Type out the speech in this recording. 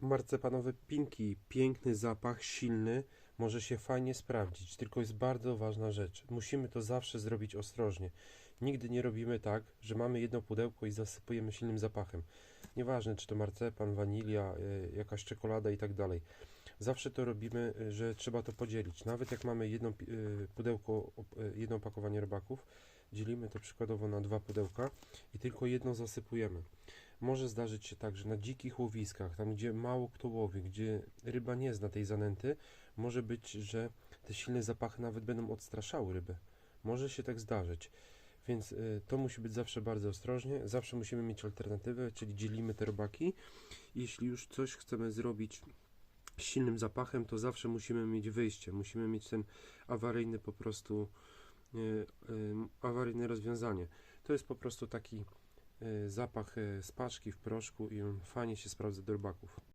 marcepanowe pinki, piękny zapach, silny, może się fajnie sprawdzić, tylko jest bardzo ważna rzecz. Musimy to zawsze zrobić ostrożnie. Nigdy nie robimy tak, że mamy jedno pudełko i zasypujemy silnym zapachem. Nieważne, czy to marcepan, wanilia, y, jakaś czekolada i tak dalej. Zawsze to robimy, y, że trzeba to podzielić. Nawet jak mamy jedno y, pudełko, jedno opakowanie rybaków, dzielimy to przykładowo na dwa pudełka i tylko jedno zasypujemy. Może zdarzyć się tak, że na dzikich łowiskach, tam gdzie mało kto łowi, gdzie ryba nie zna tej zanęty, może być, że te silne zapachy nawet będą odstraszały rybę. Może się tak zdarzyć. Więc y, to musi być zawsze bardzo ostrożnie. Zawsze musimy mieć alternatywę, czyli dzielimy te robaki. Jeśli już coś chcemy zrobić z silnym zapachem, to zawsze musimy mieć wyjście. Musimy mieć ten awaryjny po prostu y, y, awaryjne rozwiązanie. To jest po prostu taki zapach y, z paczki w proszku i on fajnie się sprawdza do rybaków.